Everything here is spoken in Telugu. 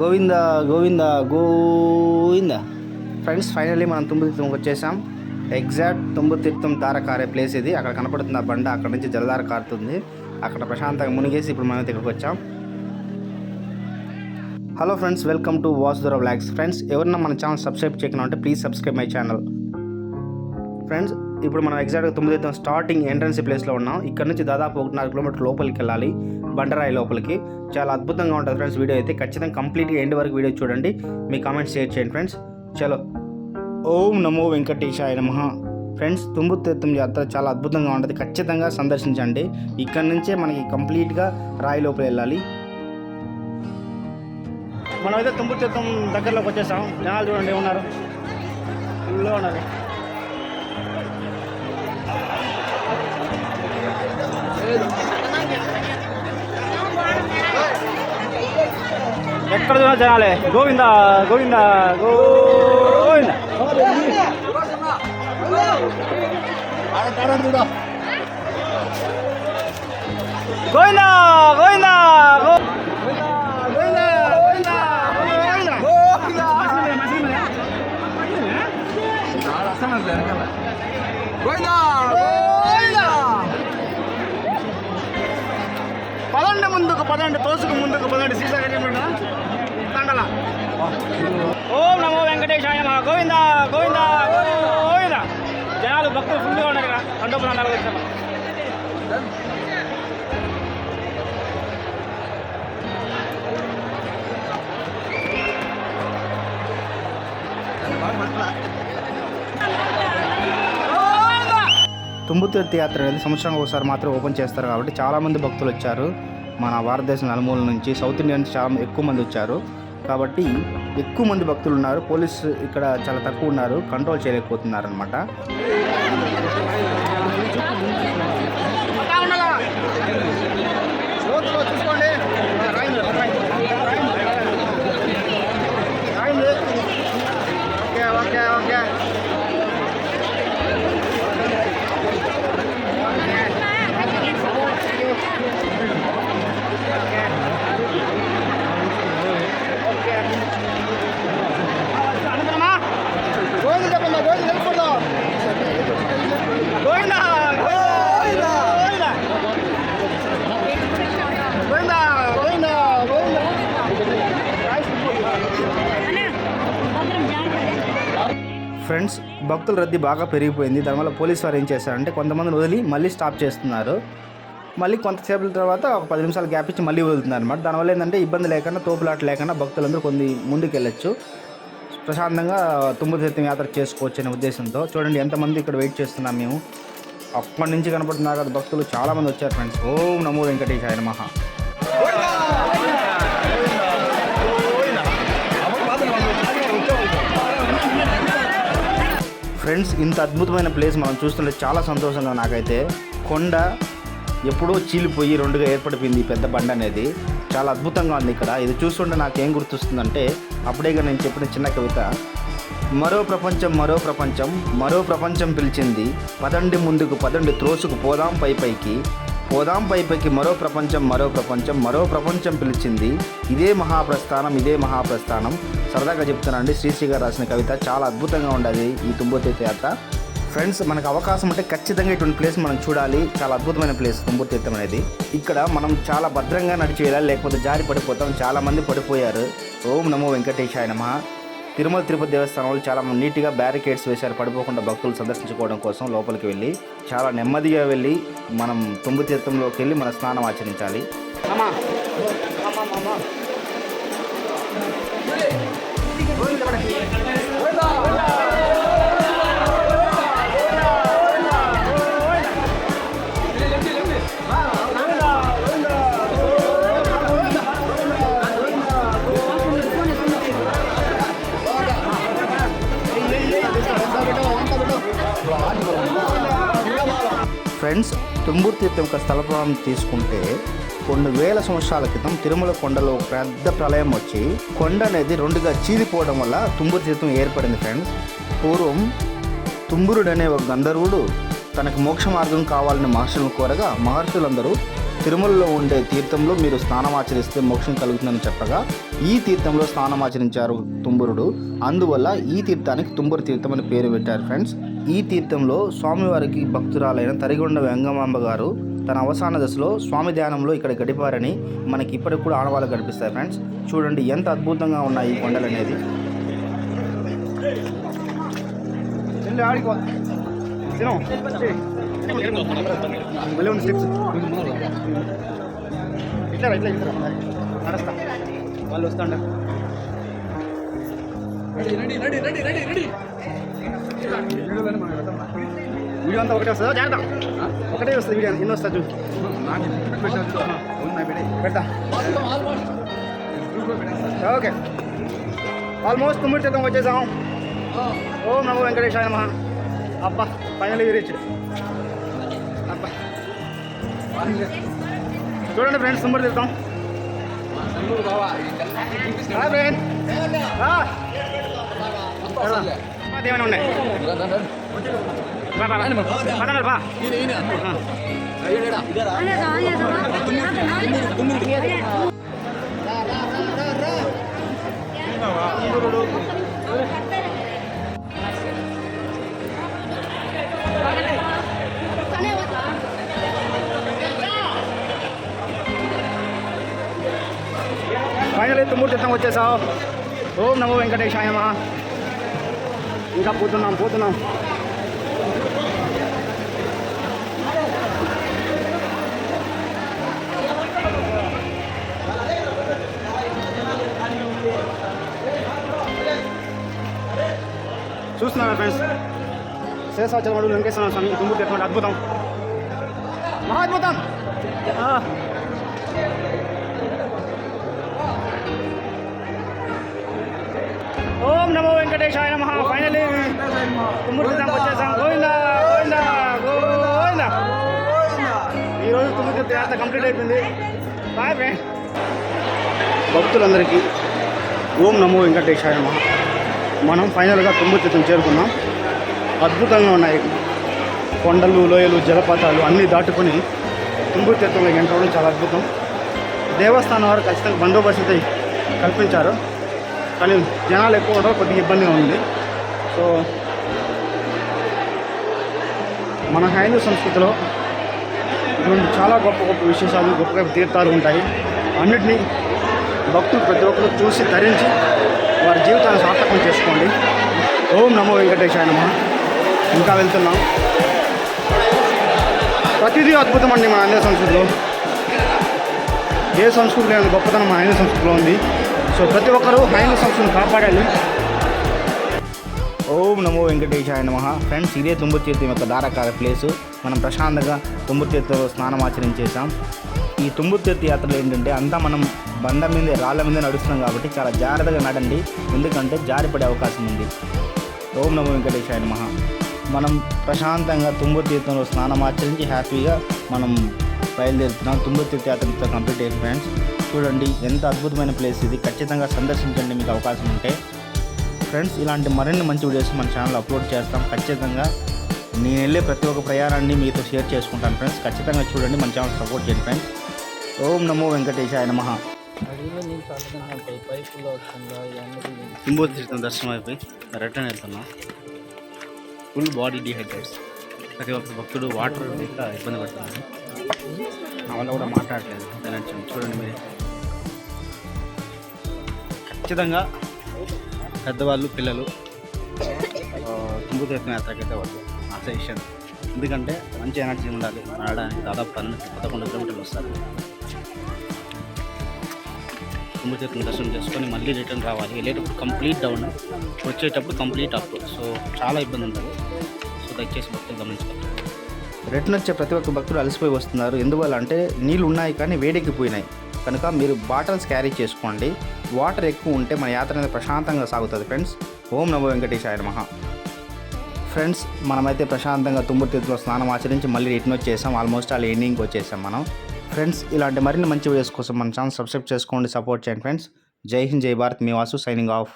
గోవింద గోవింద గోవింద. ఫ్రెండ్స్ ఫైనల్లీ మనం తుంబుతీర్థంకి వచ్చేసాం. ఎగ్జాక్ట్ తుంబుతీర్థం దార కారే ప్లేస్ ఇది. అక్కడ కనపడుతుంది ఆ బండ అక్కడ నుంచి జలధార కారుతుంది. అక్కడ ప్రశాంతంగా మునిగేసి ఇప్పుడు మనం ఇక్కడికి వచ్చాం. Hello friends welcome to Vasudhara vlogs friends ఎవరన్నా మన ఛానల్ సబ్స్క్రైబ్ చేయకుండా ఉంటే please subscribe my channel. Friends ఇప్పుడు మనం ఎగ్జాక్ట్గా తొమ్మిది స్టార్టింగ్ ఎంట్రన్స్ ప్లేస్లో ఉన్నాం. ఇక్కడ నుంచి దాదాపు ఒకటిన్నర కిలోమీటర్ లోపలికి వెళ్ళాలి. బండరాయి లోపలికి. చాలా అద్భుతంగా ఉంటుంది ఫ్రెండ్స్ వీడియో అయితే. ఖచ్చితంగా కంప్లీట్గా ఎండ్ వరకు వీడియో చూడండి. మీ కామెంట్స్ షేర్ చేయండి ఫ్రెండ్స్ చలో. ఓం నమో వెంకటేశాయ నమ. ఫ్రెండ్స్ తుంబుతీర్థం జాతర చాలా అద్భుతంగా ఉంటుంది. ఖచ్చితంగా సందర్శించండి. ఇక్కడ నుంచే మనకి కంప్లీట్గా రాయి లోపల వెళ్ళాలి. మనమైతే తుంబుతీర్థం దగ్గరలోకి వచ్చేసాం. జనాలు చూడండి ఉన్నారు ఫుల్గా ఉన్నారు. ఎక్కడ చూసినా జనాలే గోవింద గోవింద గోవింద గోవింద గోవింద గో- గోవింద ఓం నమో వెంకటేశాయ మహా. గోవింద గోవింద గోవింద. జనాలు భక్తులు ఫుల్గా ఉన్నారు ఇక్కడ. కండోపు నాలుగు వచ్చాము తుంబుతీర్థ యాత్ర అనేది సంవత్సరానికి ఒకసారి మాత్రం ఓపెన్ చేస్తారు కాబట్టి చాలామంది భక్తులు వచ్చారు. మన భారతదేశం నలుమూల నుంచి సౌత్ ఇండియా నుంచి చాలా ఎక్కువ మంది వచ్చారు. కాబట్టి ఎక్కువ మంది భక్తులు ఉన్నారు. పోలీస్ ఇక్కడ చాలా తక్కువ ఉన్నారు. కంట్రోల్ చేయలేకపోతున్నారు అనమాట ఓకే ఓకే ఓకే అనుకున్నామా గోవింద చెప్పండి గోవింద తెలుసుకుందాం గోవింద గోవింద గోవింద గోవింద గోవింద ఫ్రెండ్స్ భక్తుల రద్దీ బాగా పెరిగిపోయింది. దానివల్ల పోలీసు వారు ఏం చేశారంటే కొంతమందిని వదిలి మళ్ళీ స్టాప్ చేస్తున్నారు. మళ్ళీ కొంతసేపు తర్వాత ఒక పది నిమిషాలు గ్యాప్ ఇచ్చి మళ్ళీ వదులుతున్నారు అనమాట దానివల్ల ఏంటంటే ఇబ్బంది లేకుండా తోపులాట లేకుండా భక్తులందరూ కొన్ని ముందుకు వెళ్ళొచ్చు ప్రశాంతంగా తుంబతీర్థం యాత్ర చేసుకోవచ్చు అనే ఉద్దేశంతో. చూడండి ఎంతమంది ఇక్కడ వెయిట్ చేస్తున్నాం మేము. అప్పటి నుంచి కనపడుతున్నారు కదా భక్తులు చాలామంది వచ్చారు ఫ్రెండ్స్. ఓం నమో వెంకటేశాయ నమః. ఫ్రెండ్స్ ఇంత అద్భుతమైన ప్లేస్ మనం చూస్తుంటే చాలా సంతోషంగా నాకైతే. కొండ ఎప్పుడో చీలిపోయి రెండుగా ఏర్పడిపోయింది ఈ పెద్ద బండ అనేది. చాలా అద్భుతంగా ఉంది ఇక్కడ. ఇది చూస్తుంటే నాకేం గుర్తొస్తుందంటే అప్పుడేగా నేను చెప్పిన చిన్న కవిత మరో ప్రపంచం మరో ప్రపంచం మరో ప్రపంచం పిలిచింది. పదండి ముందుకు పదండి త్రోసుకు పోదాం పై పైకి. పోదాం పైపైకి మరో ప్రపంచం మరో ప్రపంచం మరో ప్రపంచం పిలిచింది. ఇదే మహాప్రస్థానం ఇదే మహాప్రస్థానం. సరదాగా చెప్తానండి శ్రీశ్రీ గారు రాసిన కవిత చాలా అద్భుతంగా ఉండదు ఈ తుంబోతీర్థ యాత్ర. ఫ్రెండ్స్ మనకు అవకాశం ఉంటే ఖచ్చితంగా ఇటువంటి ప్లేస్ మనం చూడాలి. చాలా అద్భుతమైన ప్లేస్ తుంబుతీర్థం అనేది. ఇక్కడ మనం చాలా భద్రంగా నడిచి వెళ్ళాలి లేకపోతే జారి పడిపోతాం. చాలామంది పడిపోయారు. ఓం నమో వెంకటేశాయ నమ. తిరుమల తిరుపతి దేవస్థానంలో చాలా నీట్గా బ్యారికేడ్స్ వేశారు. పడిపోకుండా భక్తులు సందర్శించుకోవడం కోసం లోపలికి వెళ్ళి చాలా నెమ్మదిగా వెళ్ళి మనం తుమ్ము తీర్థంలోకి వెళ్ళి మన స్నానం ఆచరించాలి. ఫ్రెండ్స్ తుంబూరు తీర్థం యొక్క స్థల ప్రాణం తీసుకుంటే కొన్ని వేల సంవత్సరాల క్రితం తిరుమల కొండలో ఒక పెద్ద ప్రళయం వచ్చి కొండ అనేది రెండుగా చీలిపోవడం వల్ల తుంబూరు తీర్థం ఏర్పడింది ఫ్రెండ్స్ పూర్వం తుంబురుడు అనే ఒక గంధర్వుడు తనకు మోక్ష మార్గం కావాలని మహర్షులను కోరగా మహర్షులందరూ తిరుమలలో ఉండే తీర్థంలో మీరు స్నానం ఆచరిస్తే మోక్షం కలుగుతుందని చెప్పగా ఈ తీర్థంలో స్నానం ఆచరించారు తుంబురుడు. అందువల్ల ఈ తీర్థానికి తుంబురు తీర్థం అని పేరు పెట్టారు ఫ్రెండ్స్ ఈ తీర్థంలో స్వామివారికి భక్తురాలైన తరిగొండ వెంగమాంబ గారు తన అవసాన దశలో స్వామి ధ్యానంలో ఇక్కడ గడిపారని మనకి ఇప్పటికి కూడా ఆనవాళ్ళు కనిపిస్తాయి ఫ్రెండ్స్. చూడండి ఎంత అద్భుతంగా ఉన్నాయి ఈ కొండలు అనేది. మళ్ళీ ఉంది స్టెప్స్ ఇట్లా ఇట్లా ఇట్లా నడుస్తా. వాళ్ళు వస్తాండ. వీడియో అంతా ఒకటే వస్తుందా జాగ్రత్త ఒకటే వస్తుంది వీడియో ఎన్ని వస్తా చూ పెడతా ఓకే ఆల్మోస్ట్ తుమ్మిడి శాతం వచ్చేసాం ఓం నమో వెంకటేశాయ నమ అబ్బా ఫైనల్ రీచ్ అబ్బా చూడండి ఫ్రెండ్స్ తుంబర్ తీద్దాం హాయ్ ఫ్రెండ్ ఏమైనా ఉన్నాయి. ఫైనల్ అయితే మూడు చిత్తం వచ్చేసావు. ఓం నమో వెంకటేశాయ నమః. ఇంకా పోతున్నాం పోతున్నాం. చూస్తున్నారా ఫ్రెండ్స్? శేషాచలమడు వెంకటేశ్వర స్వామి తుమ్ముడు ఎటువంటి అద్భుతం. మహా అద్భుతం. ఓం నమో వెంకటేశాయ నమ. ఫైనలీ తుమ్ముడు తిరుపతి వచ్చేసాం. గోవిందా గోవిందా గోవిందా ఈరోజు తుమ్ముడు యాత్ర కంప్లీట్ అయిపోయింది. బాయ్ ఫ్రెండ్ భక్తులందరికీ ఓం నమో వెంకటేశాయ మనం ఫైనల్గా తుమ్ముడు తీర్థం చేరుకున్నాం. అద్భుతంగా ఉన్నాయి. కొండలు లోయలు జలపాతాలు అన్నీ దాటుకొని తుమ్ముడు తీర్థంలోకి ఎంటర్ చాలా అద్భుతం. దేవస్థానం వారు ఖచ్చితంగా బందోబస్తు అయితే కల్పించారు. కానీ జనాలు ఎక్కువ ఉండడం కొద్దిగా ఇబ్బందిగా ఉంది. సో మన హైందూ సంస్కృతిలో ఇటువంటి చాలా గొప్ప గొప్ప విశేషాలు గొప్ప గొప్ప తీర్థాలు ఉంటాయి. అన్నిటినీ భక్తులు ప్రతి ఒక్కరు చూసి ధరించి వారి జీవితాన్ని సార్థకం చేసుకోండి. ఓం నమో వెంకటేశాయ నమ. ఇంకా వెళ్తున్నాం. ప్రతిదీ అద్భుతం అండి మన ఆంధ్ర సంస్కృతిలో. ఏ సంస్కృతి లేని గొప్పతనం మన ఆంధ్ర సంస్కృతిలో ఉంది. సో ప్రతి ఒక్కరూ హైందూ సంస్కృతిని కాపాడాలి. ఓం నమో వెంకటేశాయ నమ. ఫ్రెండ్స్ ఇదే తుంబురు తీర్థం యొక్క దారకాల ప్లేసు. మనం ప్రశాంతంగా తుంబురు తీర్థంలో స్నానం ఆచరించేసాం ఈ తుంబురు తీర్థ యాత్రలు ఏంటంటే అంతా మనం బండ మీద రాళ్ళ మీద నడుస్తున్నాం కాబట్టి చాలా జాగ్రత్తగా నడండి. ఎందుకంటే జారిపడే అవకాశం ఉంది. ఓం నమో వెంకటేశాయ నమ. మనం ప్రశాంతంగా తుంబురు తీర్థంలో స్నానం ఆచరించి హ్యాపీగా మనం బయలుదేరుతున్నాం. తుంబురు తీర్థ యాత్రతో కంప్లీట్ అయ్యింది ఫ్రెండ్స్. చూడండి ఎంత అద్భుతమైన ప్లేస్ ఇది. ఖచ్చితంగా సందర్శించండి మీకు అవకాశం ఉంటే. ఫ్రెండ్స్ ఇలాంటి మరిన్ని మంచి వీడియోస్ మన ఛానల్ అప్లోడ్ చేస్తాం. ఖచ్చితంగా నేను వెళ్ళే ప్రతి ఒక్క ప్రయాణాన్ని మీతో షేర్ చేసుకుంటాను ఫ్రెండ్స్ ఖచ్చితంగా చూడండి మన ఛానల్ సపోర్ట్ చేయండి ఫ్రెండ్స్ ఓం నమో వెంకటేశాయ నమ. అడిగిలో తీర్థం దర్శనం అయిపోయి రిటర్న్ వెళ్తున్నాం. ఫుల్ బాడీ డిహైడ్రేట్స్ ప్రతి ఒక్క భక్తుడు వాటర్ లేక ఇబ్బంది పడుతున్నారు నా వల్ల కూడా మాట్లాడలేదు. చూడండి మీరు. ఖచ్చితంగా పెద్దవాళ్ళు పిల్లలు కుంభతీర్థం యాత్రకి అయితే వాళ్ళు నా సజెషన్ ఎందుకంటే మంచి ఎనర్జీ ఉండాలి. ఆడడానికి దాదాపు పన్నెండు పదకొండు కిలోమీటర్లు వస్తారు. కుంభతీర్థం దర్శనం చేసుకొని మళ్ళీ రిటర్న్ రావాలి. వెళ్ళేటప్పుడు కంప్లీట్ డౌన్. వచ్చేటప్పుడు కంప్లీట్ అప్. సో చాలా ఇబ్బంది ఉంటుంది సో దయచేసి భక్తులు గమనించుకోవాలి రిటర్న్ వచ్చే ప్రతి ఒక్క భక్తులు అలసిపోయి వస్తున్నారు. ఎందువల్ల అంటే నీళ్ళు ఉన్నాయి కానీ వేడెక్కిపోయినాయి. కనుక మీరు బాటిల్స్ క్యారీ చేసుకోండి. వాటర్ ఎక్కువ ఉంటే మన యాత్ర అనేది ప్రశాంతంగా సాగుతుంది ఫ్రెండ్స్. ఓం నమో వెంకటేశాయ మహా ఫ్రెండ్స్ మనమైతే ప్రశాంతంగా తుమ్మూరు తీర్థంలో స్నానం ఆచరించి మళ్ళీ రిటర్న్ వచ్చేసాం. ఆల్మోస్ట్ ఆల్ ఎండింగ్కి వచ్చేసాం మనం. ఫ్రెండ్స్ ఇలాంటి మరిన్ని మంచి వీడియోస్ కోసం మన ఛానల్ సబ్స్క్రైబ్ చేసుకోండి సపోర్ట్ చేయండి ఫ్రెండ్స్. జై హింద్ జై భారత్. మీ వాసు సైనింగ్ ఆఫ్